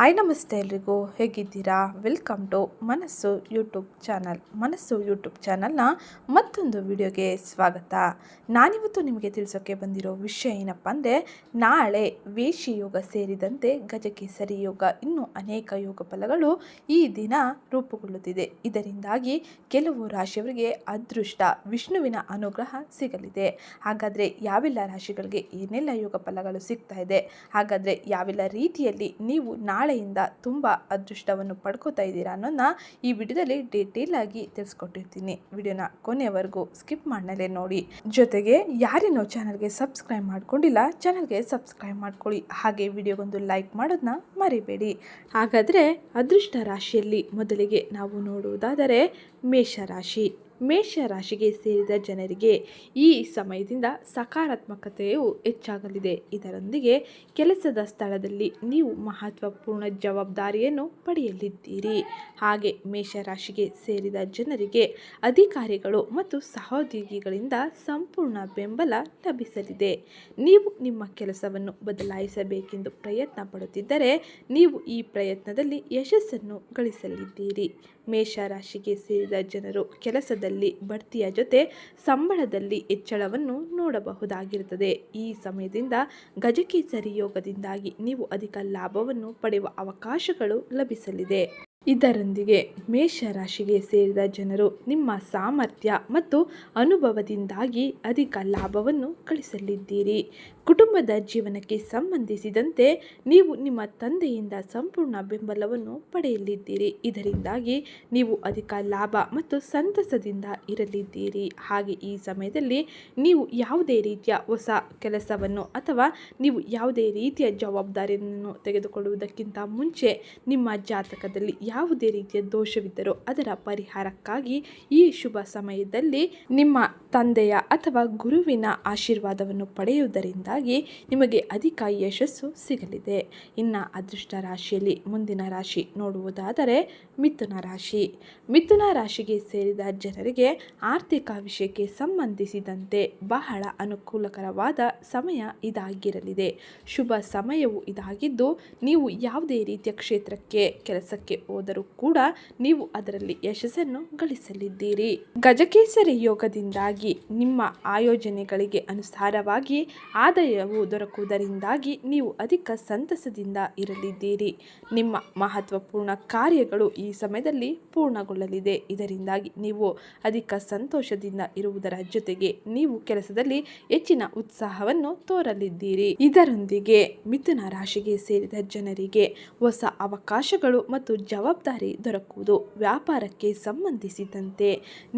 Hi ನಮಸ್ತೆ ಎಲ್ರಿಗೂ. ಹೇಗಿದ್ದೀರಾ? Welcome to Manasu YouTube channel Manasu YouTube ಚಾನಲ್ನ ಮತ್ತೊಂದು ವಿಡಿಯೋಗೆ ಸ್ವಾಗತ. ನಾನಿವತ್ತು ನಿಮಗೆ ತಿಳಿಸೋಕ್ಕೆ ಬಂದಿರೋ ವಿಷಯ ಏನಪ್ಪ ಅಂದರೆ, ನಾಳೆ ವೇಷಿ ಯೋಗ ಸೇರಿದಂತೆ ಗಜಕೇಸರಿ ಯೋಗ ಇನ್ನೂ ಅನೇಕ ಯೋಗ ಫಲಗಳು ಈ ದಿನ ರೂಪುಗೊಳ್ಳುತ್ತಿದೆ. ಇದರಿಂದಾಗಿ ಕೆಲವು ರಾಶಿಯವರಿಗೆ ಅದೃಷ್ಟ, ವಿಷ್ಣುವಿನ ಅನುಗ್ರಹ ಸಿಗಲಿದೆ. ಹಾಗಾದರೆ ಯಾವೆಲ್ಲ ರಾಶಿಗಳಿಗೆ ಏನೆಲ್ಲ ಯೋಗ ಫಲಗಳು ಸಿಗ್ತಾ ಇದೆ? ಹಾಗಾದರೆ ಯಾವೆಲ್ಲ ರೀತಿಯಲ್ಲಿ ನೀವು ನಾಳೆಯಿಂದ ತುಂಬ ಅದೃಷ್ಟವನ್ನು ಪಡ್ಕೋತಾ ಇದ್ದೀರಾ ಅನ್ನೋದನ್ನ ಈ ವಿಡಿಯೋದಲ್ಲಿ ಡೀಟೇಲ್ ಆಗಿ ತಿಳಿಸ್ಕೊಟ್ಟಿರ್ತೀನಿ. ವಿಡಿಯೋನ ಕೊನೆಯವರೆಗೂ ಸ್ಕಿಪ್ ಮಾಡಲೇ ನೋಡಿ. ಜೊತೆಗೆ ಯಾರೇನೋ ಚಾನಲ್ಗೆ ಸಬ್ಸ್ಕ್ರೈಬ್ ಮಾಡ್ಕೊಂಡಿಲ್ಲ ಚಾನಲ್ಗೆ ಸಬ್ಸ್ಕ್ರೈಬ್ ಮಾಡ್ಕೊಳ್ಳಿ. ಹಾಗೆ ವಿಡಿಯೋಗೊಂದು ಲೈಕ್ ಮಾಡೋದನ್ನ ಮರಿಬೇಡಿ. ಹಾಗಾದರೆ ಅದೃಷ್ಟ ರಾಶಿಯಲ್ಲಿ ಮೊದಲಿಗೆ ನಾವು ನೋಡುವುದಾದರೆ ಮೇಷರಾಶಿ ಮೇಷ ರಾಶಿಗೆ ಸೇರಿದ ಜನರಿಗೆ ಈ ಸಮಯದಿಂದ ಸಕಾರಾತ್ಮಕತೆಯು ಹೆಚ್ಚಾಗಲಿದೆ. ಇದರೊಂದಿಗೆ ಕೆಲಸದ ಸ್ಥಳದಲ್ಲಿ ನೀವು ಮಹತ್ವಪೂರ್ಣ ಜವಾಬ್ದಾರಿಯನ್ನು ಪಡೆಯಲಿದ್ದೀರಿ. ಹಾಗೆ ಮೇಷರಾಶಿಗೆ ಸೇರಿದ ಜನರಿಗೆ ಅಧಿಕಾರಿಗಳು ಮತ್ತು ಸಹೋದ್ಯೋಗಿಗಳಿಂದ ಸಂಪೂರ್ಣ ಬೆಂಬಲ ಲಭಿಸಲಿದೆ. ನೀವು ನಿಮ್ಮ ಕೆಲಸವನ್ನು ಬದಲಾಯಿಸಬೇಕೆಂದು ಪ್ರಯತ್ನ ಪಡುತ್ತಿದ್ದರೆ ನೀವು ಈ ಪ್ರಯತ್ನದಲ್ಲಿ ಯಶಸ್ಸನ್ನು ಗಳಿಸಲಿದ್ದೀರಿ. ಮೇಷರಾಶಿಗೆ ಸೇರಿದ ಜನರು ಕೆಲಸದಲ್ಲಿ ಬಡ್ತಿಯ ಜೊತೆ ಸಂಬಳದಲ್ಲಿ ಹೆಚ್ಚಳವನ್ನು ನೋಡಬಹುದಾಗಿರುತ್ತದೆ. ಈ ಸಮಯದಿಂದ ಗಜಕೇಸರಿ ಯೋಗದಿಂದಾಗಿ ನೀವು ಅಧಿಕ ಲಾಭವನ್ನು ಪಡೆಯುವ ಅವಕಾಶಗಳು ಲಭಿಸಲಿದೆ. ಇದರೊಂದಿಗೆ ಮೇಷರಾಶಿಗೆ ಸೇರಿದ ಜನರು ನಿಮ್ಮ ಸಾಮರ್ಥ್ಯ ಮತ್ತು ಅನುಭವದಿಂದಾಗಿ ಅಧಿಕ ಲಾಭವನ್ನು ಗಳಿಸಲಿದ್ದೀರಿ. ಕುಟುಂಬದ ಜೀವನಕ್ಕೆ ಸಂಬಂಧಿಸಿದಂತೆ ನೀವು ನಿಮ್ಮ ತಂದೆಯಿಂದ ಸಂಪೂರ್ಣ ಬೆಂಬಲವನ್ನು ಪಡೆಯಲಿದ್ದೀರಿ. ಇದರಿಂದಾಗಿ ನೀವು ಅಧಿಕ ಲಾಭ ಮತ್ತು ಸಂತಸದಿಂದ ಇರಲಿದ್ದೀರಿ. ಹಾಗೆ ಈ ಸಮಯದಲ್ಲಿ ನೀವು ಯಾವುದೇ ರೀತಿಯ ಹೊಸ ಕೆಲಸವನ್ನು ಅಥವಾ ನೀವು ಯಾವುದೇ ರೀತಿಯ ಜವಾಬ್ದಾರಿಯನ್ನು ತೆಗೆದುಕೊಳ್ಳುವುದಕ್ಕಿಂತ ಮುಂಚೆ ನಿಮ್ಮ ಜಾತಕದಲ್ಲಿ ಯಾವುದೇ ರೀತಿಯ ದೋಷವಿದ್ದರೂ ಅದರ ಪರಿಹಾರಕ್ಕಾಗಿ ಈ ಶುಭ ಸಮಯದಲ್ಲಿ ನಿಮ್ಮ ತಂದೆಯ ಅಥವಾ ಗುರುವಿನ ಆಶೀರ್ವಾದವನ್ನು ಪಡೆಯುವುದರಿಂದಾಗಿ ನಿಮಗೆ ಅಧಿಕ ಯಶಸ್ಸು ಸಿಗಲಿದೆ. ಇನ್ನು ಅದೃಷ್ಟ ರಾಶಿಯಲ್ಲಿ ಮುಂದಿನ ರಾಶಿ ನೋಡುವುದಾದರೆ ಮಿಥುನ ರಾಶಿ. ಮಿಥುನ ರಾಶಿಗೆ ಸೇರಿದ ಜನರಿಗೆ ಆರ್ಥಿಕ ವಿಷಯಕ್ಕೆ ಸಂಬಂಧಿಸಿದಂತೆ ಬಹಳ ಅನುಕೂಲಕರವಾದ ಸಮಯ ಇದಾಗಿರಲಿದೆ. ಶುಭ ಸಮಯವು ಇದಾಗಿದ್ದು ನೀವು ಯಾವುದೇ ರೀತಿಯ ಕ್ಷೇತ್ರಕ್ಕೆ, ಕೆಲಸಕ್ಕೆ ಹೋದರೂ ಕೂಡ ನೀವು ಅದರಲ್ಲಿ ಯಶಸ್ಸನ್ನು ಗಳಿಸಲಿದ್ದೀರಿ. ಗಜಕೇಸರಿ ಯೋಗದಿಂದಾಗಿ ನಿಮ್ಮ ಆಯೋಜನೆಗಳಿಗೆ ಅನುಸಾರವಾಗಿ ಆದಾಯವು ದೊರಕುವುದರಿಂದಾಗಿ ನೀವು ಅಧಿಕ ಸಂತಸದಿಂದ ಇರಲಿದ್ದೀರಿ. ನಿಮ್ಮ ಮಹತ್ವಪೂರ್ಣ ಕಾರ್ಯಗಳು ಈ ಸಮಯದಲ್ಲಿ ಪೂರ್ಣಗೊಳ್ಳಲಿದೆ. ಇದರಿಂದಾಗಿ ನೀವು ಅಧಿಕ ಸಂತೋಷದಿಂದ ಇರುವುದರ ಜೊತೆಗೆ ನೀವು ಕೆಲಸದಲ್ಲಿ ಹೆಚ್ಚಿನ ಉತ್ಸಾಹವನ್ನು ತೋರಲಿದ್ದೀರಿ. ಇದರೊಂದಿಗೆ ಮಿಥುನ ರಾಶಿಗೆ ಸೇರಿದ ಜನರಿಗೆ ಹೊಸ ಅವಕಾಶಗಳು ಮತ್ತು ಜವಾಬ್ದಾರಿ ದೊರಕುವುದು ವ್ಯಾಪಾರಕ್ಕೆ ಸಂಬಂಧಿಸಿದಂತೆ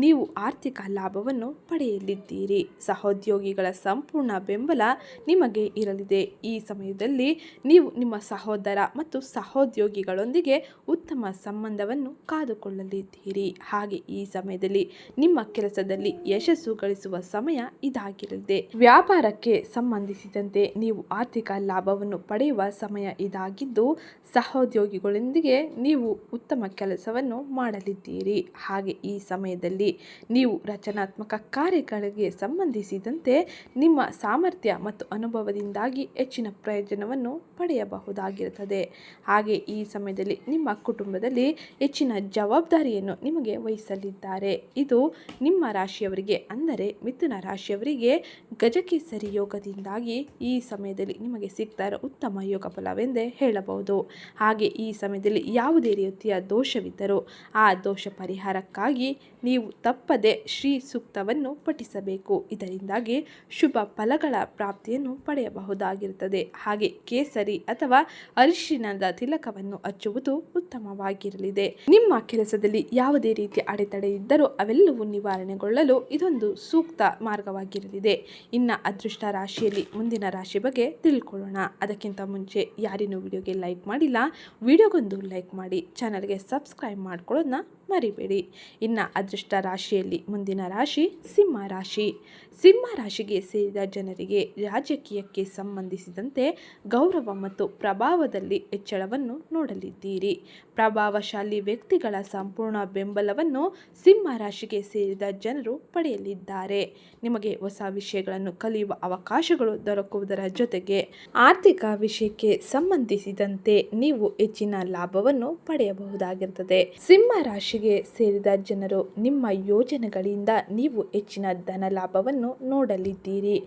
ನೀವು ಆರ್ಥಿಕ ಲಾಭವನ್ನು ಪಡೆಯಲಿದ್ದೀರಿ. ಸಹೋದ್ಯೋಗಿಗಳ ಸಂಪೂರ್ಣ ಬೆಂಬಲ ನಿಮಗೆ ಇರಲಿದೆ. ಈ ಸಮಯದಲ್ಲಿ ನೀವು ನಿಮ್ಮ ಸಹೋದರ ಮತ್ತು ಸಹೋದ್ಯೋಗಿಗಳೊಂದಿಗೆ ಉತ್ತಮ ಸಂಬಂಧವನ್ನು ಕಾದುಕೊಳ್ಳಲಿದ್ದೀರಿ. ಹಾಗೆ ಈ ಸಮಯದಲ್ಲಿ ನಿಮ್ಮ ಕೆಲಸದಲ್ಲಿ ಯಶಸ್ಸು ಗಳಿಸುವ ಸಮಯ ಇದಾಗಿರಲಿದೆ. ವ್ಯಾಪಾರಕ್ಕೆ ಸಂಬಂಧಿಸಿದಂತೆ ನೀವು ಆರ್ಥಿಕ ಲಾಭವನ್ನು ಪಡೆಯುವ ಸಮಯ ಇದಾಗಿದ್ದು, ಸಹೋದ್ಯೋಗಿಗಳೊಂದಿಗೆ ನೀವು ಉತ್ತಮ ಕೆಲಸವನ್ನು ಮಾಡಲಿದ್ದೀರಿ. ಹಾಗೆ ಈ ಸಮಯದಲ್ಲಿ ನೀವು ರಚನಾತ್ಮಕ ಕಾರ್ಯಗಳಿಗೆ ಸಂಬಂಧಿಸಿದಂತೆ ನಿಮ್ಮ ಸಾಮರ್ಥ್ಯ ಮತ್ತು ಅನುಭವದಿಂದಾಗಿ ಹೆಚ್ಚಿನ ಪ್ರಯೋಜನವನ್ನು ಪಡೆಯಬಹುದಾಗಿರುತ್ತದೆ. ಹಾಗೆ ಈ ಸಮಯದಲ್ಲಿ ನಿಮ್ಮ ಕುಟುಂಬದಲ್ಲಿ ಹೆಚ್ಚಿನ ಜವಾಬ್ದಾರಿಯನ್ನು ನಿಮಗೆ ವಹಿಸಲಿದ್ದಾರೆ. ಇದು ನಿಮ್ಮ ರಾಶಿಯವರಿಗೆ, ಅಂದರೆ ಮಿಥುನ ರಾಶಿಯವರಿಗೆ ಗಜಕೇಸರಿ ಯೋಗದಿಂದಾಗಿ ಈ ಸಮಯದಲ್ಲಿ ನಿಮಗೆ ಸಿಗ್ತಾ ಉತ್ತಮ ಯೋಗ ಫಲವೆಂದೇ ಹೇಳಬಹುದು. ಹಾಗೆ ಈ ಸಮಯದಲ್ಲಿ ಯಾವುದೇ ರೀತಿಯ ದೋಷವಿದ್ದರೂ ಆ ದೋಷ ಪರಿಹಾರಕ್ಕಾಗಿ ನೀವು ತಪ್ಪದೆ ಶ್ರೀ ಸೂಕ್ತವನ್ನು ಪಠಿಸಬೇಕು. ಇದರಿಂದಾಗಿ ಶುಭ ಫಲಗಳ ಪ್ರಾಪ್ತಿಯನ್ನು ಪಡೆಯಬಹುದಾಗಿರುತ್ತದೆ. ಹಾಗೆ ಕೇಸರಿ ಅಥವಾ ಅರಿಶಿಣದ ತಿಲಕವನ್ನು ಹಚ್ಚುವುದು ಉತ್ತಮವಾಗಿರಲಿದೆ. ನಿಮ್ಮ ಕೆಲಸದಲ್ಲಿ ಯಾವುದೇ ರೀತಿಯ ಅಡೆತಡೆ ಇದ್ದರೂ ಅವೆಲ್ಲವೂ ನಿವಾರಣೆಗೊಳ್ಳಲು ಇದೊಂದು ಸೂಕ್ತ ಮಾರ್ಗವಾಗಿರಲಿದೆ. ಇನ್ನು ಅದೃಷ್ಟ ರಾಶಿಯಲ್ಲಿ ಮುಂದಿನ ರಾಶಿ ಬಗ್ಗೆ ತಿಳ್ಕೊಳ್ಳೋಣ. ಅದಕ್ಕಿಂತ ಮುಂಚೆ ಯಾರಿನೂ ವಿಡಿಯೋಗೆ ಲೈಕ್ ಮಾಡಿಲ್ಲ, ವಿಡಿಯೋಗೊಂದು ಲೈಕ್ ಮಾಡಿ, ಚಾನಲ್ಗೆ ಸಬ್ಸ್ಕ್ರೈಬ್ ಮಾಡ್ಕೊಳ್ಳೋದನ್ನ ಮರಿಬೇಡಿ. ಇನ್ನ ಅದೃಷ್ಟ ರಾಶಿಯಲ್ಲಿ ಮುಂದಿನ ರಾಶಿ ಸಿಂಹ ರಾಶಿ. ಸಿಂಹ ರಾಶಿಗೆ ಸೇರಿದ ಜನರಿಗೆ ರಾಜಕೀಯಕ್ಕೆ ಸಂಬಂಧಿಸಿದಂತೆ ಗೌರವ ಮತ್ತು ಪ್ರಭಾವದಲ್ಲಿ ಹೆಚ್ಚಳವನ್ನು ನೋಡಲಿದ್ದೀರಿ. ಪ್ರಭಾವಶಾಲಿ ವ್ಯಕ್ತಿಗಳ ಸಂಪೂರ್ಣ ಬೆಂಬಲವನ್ನು ಸಿಂಹ ರಾಶಿಗೆ ಸೇರಿದ ಜನರು ಪಡೆಯಲಿದ್ದಾರೆ. ನಿಮಗೆ ಹೊಸ ವಿಷಯಗಳನ್ನು ಕಲಿಯುವ ಅವಕಾಶಗಳು ದೊರಕುವುದರ ಜೊತೆಗೆ ಆರ್ಥಿಕ ವಿಷಯಕ್ಕೆ ಸಂಬಂಧಿಸಿದಂತೆ ನೀವು ಹೆಚ್ಚಿನ ಲಾಭವನ್ನು ಪಡೆಯಬಹುದಾಗಿರುತ್ತದೆ. ಸಿಂಹ ರಾಶಿಗೆ ಸೇರಿದ ಜನರು ನಿಮ್ಮ ಯೋಜನೆಗಳಿಂದ ನೀವು ಹೆಚ್ಚಿನ ಧನ ಲಾಭವನ್ನು ನೋಡಲಿದ್ದೀರಿ.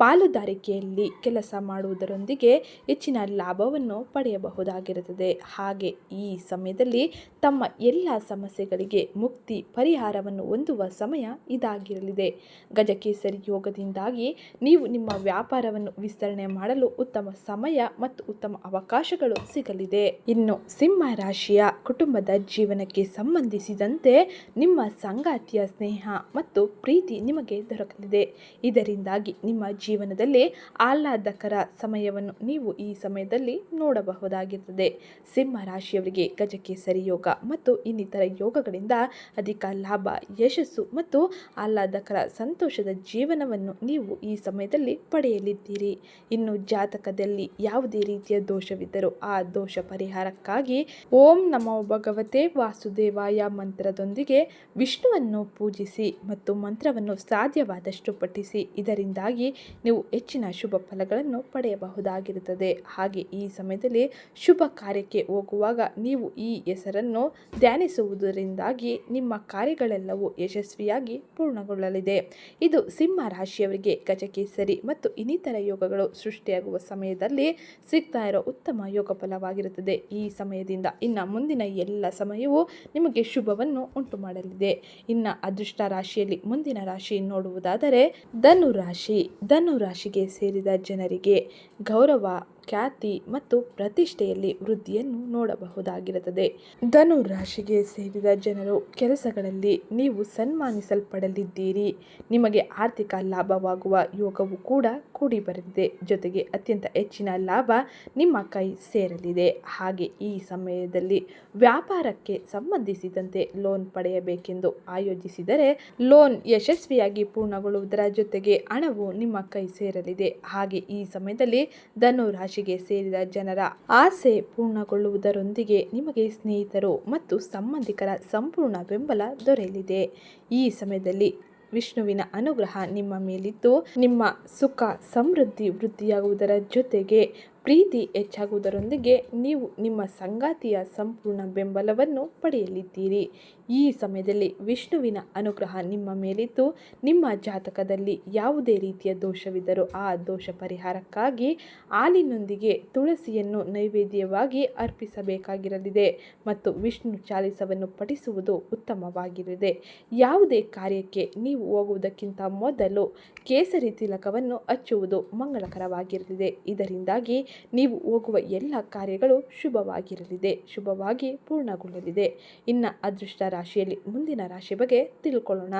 ಪಾಲುದಾರಿಕೆಯಲ್ಲಿ ಕೆಲಸ ಮಾಡುವುದರೊಂದಿಗೆ ಹೆಚ್ಚಿನ ಲಾಭವನ್ನು ಪಡೆಯಬಹುದಾಗಿರುತ್ತದೆ. ಹಾಗೆ ಈ ಸಮಯದಲ್ಲಿ ತಮ್ಮ ಎಲ್ಲ ಸಮಸ್ಯೆಗಳಿಗೆ ಮುಕ್ತಿ ಪರಿಹಾರವನ್ನು ಹೊಂದುವ ಸಮಯ ಇದಾಗಿರಲಿದೆ. ಗಜಕೇಸರಿ ಯೋಗದಿಂದಾಗಿ ನೀವು ನಿಮ್ಮ ವ್ಯಾಪಾರವನ್ನು ವಿಸ್ತರಣೆ ಮಾಡಲು ಉತ್ತಮ ಸಮಯ ಮತ್ತು ಉತ್ತಮ ಅವಕಾಶಗಳು ಸಿಗಲಿದೆ. ಇನ್ನು ಸಿಂಹ ರಾಶಿಯ ಕುಟುಂಬದ ಜೀವನಕ್ಕೆ ಸಂಬಂಧಿಸಿದಂತೆ ನಿಮ್ಮ ಸಂಗಾತಿಯ ಸ್ನೇಹ ಮತ್ತು ಪ್ರೀತಿ ನಿಮಗೆ ದೊರಕಲಿದೆ. ಇದರಿಂದಾಗಿ ನಿಮ್ಮ ಜೀವನದಲ್ಲಿ ಆಹ್ಲಾದಕರ ಸಮಯವನ್ನು ನೀವು ಈ ಸಮಯದಲ್ಲಿ ನೋಡಬಹುದಾಗಿರುತ್ತದೆ. ಸಿಂಹ ರಾಶಿಯವರಿಗೆ ಗಜಕೇಸರಿ ಯೋಗ ಮತ್ತು ಇನ್ನಿತರ ಯೋಗಗಳಿಂದ ಅಧಿಕ ಲಾಭ, ಯಶಸ್ಸು ಮತ್ತು ಆಹ್ಲಾದಕರ ಸಂತೋಷದ ಜೀವನವನ್ನು ನೀವು ಈ ಸಮಯದಲ್ಲಿ ಪಡೆಯಲಿದ್ದೀರಿ. ಇನ್ನು ಜಾತಕದಲ್ಲಿ ಯಾವುದೇ ರೀತಿಯ ದೋಷವಿದ್ದರೂ ಆ ದೋಷ ಪರಿಹಾರಕ್ಕಾಗಿ ಓಂ ನಮೋ ಭಗವತೆ ವಾಸುದೇವಾಯ ಮಂತ್ರದೊಂದಿಗೆ ವಿಷ್ಣುವನ್ನು ಪೂಜಿಸಿ ಮತ್ತು ಮಂತ್ರವನ್ನು ಸಾಧ್ಯವಾದಷ್ಟು ಪಠಿಸಿ. ಇದರಿಂದಾಗಿ ನೀವು ಹೆಚ್ಚಿನ ಶುಭ ಫಲಗಳನ್ನು ಪಡೆಯಬಹುದಾಗಿರುತ್ತದೆ. ಹಾಗೆ ಈ ಸಮಯದಲ್ಲಿ ಶುಭ ಕಾರ್ಯಕ್ಕೆ ಹೋಗುವಾಗ ನೀವು ಈ ಹೆಸರನ್ನು ಧ್ಯಾನಿಸುವುದರಿಂದಾಗಿ ನಿಮ್ಮ ಕಾರ್ಯಗಳೆಲ್ಲವೂ ಯಶಸ್ವಿಯಾಗಿ ಪೂರ್ಣಗೊಳ್ಳಲಿದೆ. ಇದು ಸಿಂಹ ರಾಶಿಯವರಿಗೆ ಗಜಕೇಸರಿ ಮತ್ತು ಇನ್ನಿತರ ಯೋಗಗಳು ಸೃಷ್ಟಿಯಾಗುವ ಸಮಯದಲ್ಲಿ ಸಿಗ್ತಾ ಇರೋ ಉತ್ತಮ ಯೋಗ ಫಲವಾಗಿರುತ್ತದೆ. ಈ ಸಮಯದಿಂದ ಇನ್ನು ಮುಂದಿನ ಎಲ್ಲ ಸಮಯವೂ ನಿಮಗೆ ಶುಭವನ್ನು ಉಂಟು ಮಾಡಲಿದೆ ಇನ್ನು ಅದೃಷ್ಟ ರಾಶಿಯಲ್ಲಿ ಮುಂದಿನ ರಾಶಿ ನೋಡುವುದಾದರೆ ಧನು ರಾಶಿ. ಧನು ರಾಶಿಗೆ ಸೇರಿದ ಜನರಿಗೆ ಗೌರವ ಖ್ಯಾತಿ ಮತ್ತು ಪ್ರತಿಷ್ಠೆಯಲ್ಲಿ ವೃದ್ಧಿಯನ್ನು ನೋಡಬಹುದಾಗಿರುತ್ತದೆ. ಧನು ರಾಶಿಗೆ ಸೇರಿದ ಜನರು ಕೆಲಸಗಳಲ್ಲಿ ನೀವು ಸನ್ಮಾನಿಸಲ್ಪಡಲಿದ್ದೀರಿ. ನಿಮಗೆ ಆರ್ಥಿಕ ಲಾಭವಾಗುವ ಯೋಗವು ಕೂಡ ಕೂಡಿ ಬರಲಿದೆ ಜೊತೆಗೆ ಅತ್ಯಂತ ಹೆಚ್ಚಿನ ಲಾಭ ನಿಮ್ಮ ಕೈ ಸೇರಲಿದೆ. ಹಾಗೆ ಈ ಸಮಯದಲ್ಲಿ ವ್ಯಾಪಾರಕ್ಕೆ ಸಂಬಂಧಿಸಿದಂತೆ ಲೋನ್ ಪಡೆಯಬೇಕೆಂದು ಆಯೋಜಿಸಿದರೆ ಲೋನ್ ಯಶಸ್ವಿಯಾಗಿ ಪೂರ್ಣಗೊಳ್ಳುವುದರ ಜೊತೆಗೆ ಹಣವು ನಿಮ್ಮ ಕೈ ಸೇರಲಿದೆ. ಹಾಗೆ ಈ ಸಮಯದಲ್ಲಿ ಧನು ರಾಶಿಗೆ ಸೇರಿದ ಜನರ ಆಸೆ ಪೂರ್ಣಗೊಳ್ಳುವುದರೊಂದಿಗೆ ನಿಮಗೆ ಸ್ನೇಹಿತರು ಮತ್ತು ಸಂಬಂಧಿಕರ ಸಂಪೂರ್ಣ ಬೆಂಬಲ ದೊರೆಯಲಿದೆ. ಈ ಸಮಯದಲ್ಲಿ ವಿಷ್ಣುವಿನ ಅನುಗ್ರಹ ನಿಮ್ಮ ಮೇಲಿದ್ದು ನಿಮ್ಮ ಸುಖ, ಸಮೃದ್ಧಿ, ವೃದ್ಧಿಯಾಗುವುದರ ಜೊತೆಗೆ ಪ್ರೀತಿ ಹೆಚ್ಚಾಗುವುದರೊಂದಿಗೆ ನೀವು ನಿಮ್ಮ ಸಂಗಾತಿಯ ಸಂಪೂರ್ಣ ಬೆಂಬಲವನ್ನು ಪಡೆಯಲಿದ್ದೀರಿ. ಈ ಸಮಯದಲ್ಲಿ ವಿಷ್ಣುವಿನ ಅನುಗ್ರಹ ನಿಮ್ಮ ಮೇಲಿದ್ದು ನಿಮ್ಮ ಜಾತಕದಲ್ಲಿ ಯಾವುದೇ ರೀತಿಯ ದೋಷವಿದ್ದರೂ ಆ ದೋಷ ಪರಿಹಾರಕ್ಕಾಗಿ ಹಾಲಿನೊಂದಿಗೆ ತುಳಸಿಯನ್ನು ನೈವೇದ್ಯವಾಗಿ ಅರ್ಪಿಸಬೇಕಾಗಿರಲಿದೆ ಮತ್ತು ವಿಷ್ಣು ಚಾಲಿಸವನ್ನು ಪಠಿಸುವುದು ಉತ್ತಮವಾಗಿರಲಿದೆ. ಯಾವುದೇ ಕಾರ್ಯಕ್ಕೆ ನೀವು ಹೋಗುವುದಕ್ಕಿಂತ ಮೊದಲು ಕೇಸರಿ ತಿಲಕವನ್ನು ಹಚ್ಚುವುದು ಮಂಗಳಕರವಾಗಿರಲಿದೆ. ಇದರಿಂದಾಗಿ ನೀವು ಹೋಗುವ ಎಲ್ಲ ಕಾರ್ಯಗಳು ಶುಭವಾಗಿರಲಿದೆ, ಶುಭವಾಗಿ ಪೂರ್ಣಗೊಳ್ಳಲಿದೆ. ಇನ್ನು ಅದೃಷ್ಟ ರಾಶಿಯಲ್ಲಿ ಮುಂದಿನ ರಾಶಿ ಬಗ್ಗೆ ತಿಳ್ಕೊಳ್ಳೋಣ.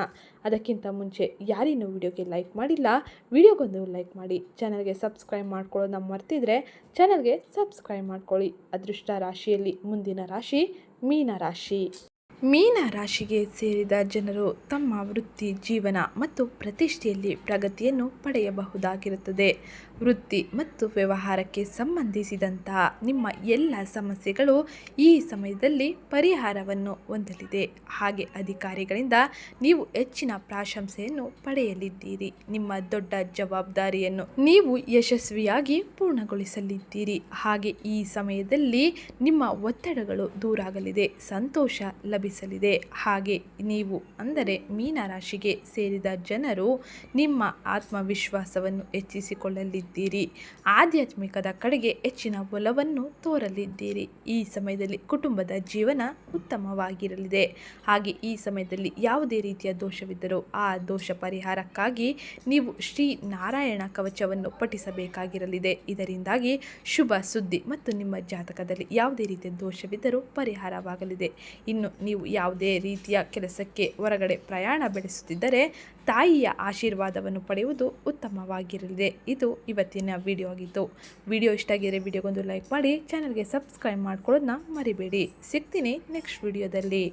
ಅದಕ್ಕಿಂತ ಮುಂಚೆ ಯಾರಿನ್ನೂ ವಿಡಿಯೋಗೆ ಲೈಕ್ ಮಾಡಿಲ್ಲ, ವಿಡಿಯೋಗೊಂದು ಲೈಕ್ ಮಾಡಿ. ಚಾನಲ್ಗೆ ಸಬ್ಸ್ಕ್ರೈಬ್ ಮಾಡ್ಕೊಳ್ಳೋದನ್ನ ಮರ್ತಿದ್ರೆ ಚಾನಲ್ಗೆ ಸಬ್ಸ್ಕ್ರೈಬ್ ಮಾಡ್ಕೊಳ್ಳಿ. ಅದೃಷ್ಟ ರಾಶಿಯಲ್ಲಿ ಮುಂದಿನ ರಾಶಿ ಮೀನ ರಾಶಿ. ಮೀನ ರಾಶಿಗೆ ಸೇರಿದ ಜನರು ತಮ್ಮ ವೃತ್ತಿ ಜೀವನ ಮತ್ತು ಪ್ರತಿಷ್ಠೆಯಲ್ಲಿ ಪ್ರಗತಿಯನ್ನು ಪಡೆಯಬಹುದಾಗಿರುತ್ತದೆ. ವೃತ್ತಿ ಮತ್ತು ವ್ಯವಹಾರಕ್ಕೆ ಸಂಬಂಧಿಸಿದಂತಹ ನಿಮ್ಮ ಎಲ್ಲ ಸಮಸ್ಯೆಗಳು ಈ ಸಮಯದಲ್ಲಿ ಪರಿಹಾರವನ್ನು ಹೊಂದಲಿದೆ. ಹಾಗೆ ಅಧಿಕಾರಿಗಳಿಂದ ನೀವು ಹೆಚ್ಚಿನ ಪ್ರಾಶಂಸೆಯನ್ನು ಪಡೆಯಲಿದ್ದೀರಿ. ನಿಮ್ಮ ದೊಡ್ಡ ಜವಾಬ್ದಾರಿಯನ್ನು ನೀವು ಯಶಸ್ವಿಯಾಗಿ ಪೂರ್ಣಗೊಳಿಸಲಿದ್ದೀರಿ. ಹಾಗೆ ಈ ಸಮಯದಲ್ಲಿ ನಿಮ್ಮ ಒತ್ತಡಗಳು ದೂರಾಗಲಿದೆ, ಸಂತೋಷ ಲಭಿಸಲಿದೆ. ಹಾಗೆ ನೀವು ಅಂದರೆ ಮೀನರಾಶಿಗೆ ಸೇರಿದ ಜನರು ನಿಮ್ಮ ಆತ್ಮವಿಶ್ವಾಸವನ್ನು ಹೆಚ್ಚಿಸಿಕೊಳ್ಳಲಿದ್ದೀರಿ. ಆಧ್ಯಾತ್ಮಿಕದ ಕಡೆಗೆ ಹೆಚ್ಚಿನ ಒಲವನ್ನು ತೋರಲಿದ್ದೀರಿ. ಈ ಸಮಯದಲ್ಲಿ ಕುಟುಂಬದ ಜೀವನ ಉತ್ತಮವಾಗಿರಲಿದೆ. ಹಾಗೆ ಈ ಸಮಯದಲ್ಲಿ ಯಾವುದೇ ರೀತಿಯ ದೋಷವಿದ್ದರೂ ಆ ದೋಷ ಪರಿಹಾರಕ್ಕಾಗಿ ನೀವು ಶ್ರೀ ನಾರಾಯಣ ಕವಚವನ್ನು ಪಠಿಸಬೇಕಾಗಿರಲಿದೆ. ಇದರಿಂದಾಗಿ ಶುಭ ಸುದ್ದಿ ಮತ್ತು ನಿಮ್ಮ ಜಾತಕದಲ್ಲಿ ಯಾವುದೇ ರೀತಿಯ ದೋಷವಿದ್ದರೂ ಪರಿಹಾರವಾಗಲಿದೆ. ಇನ್ನು ನೀವು ಯಾವುದೇ ರೀತಿಯ ಕೆಲಸಕ್ಕೆ ಹೊರಗಡೆ ಪ್ರಯಾಣ ಬೆಳೆಸುತ್ತಿದ್ದರೆ ತಾಯಿಯ ಆಶೀರ್ವಾದವನ್ನು ಪಡೆಯುವುದು ಉತ್ತಮವಾಗಿರಲಿದೆ. ಇದು ಇವತ್ತಿನ ವಿಡಿಯೋ ಆಗಿತ್ತು ವಿಡಿಯೋ ಇಷ್ಟ ಆಗಿದ್ರೆ ವಿಡಿಯೋಗೊಂದು ಲೈಕ್ ಮಾಡಿ ಚಾನಲ್ಗೆ ಸಬ್ಸ್ಕ್ರೈಬ್ ಮಾಡ್ಕೊಳ್ಳೋದನ್ನ ಮರಿಬೇಡಿ. ಸಿಗ್ತೀನಿ ನೆಕ್ಸ್ಟ್ ವಿಡಿಯೋದಲ್ಲಿ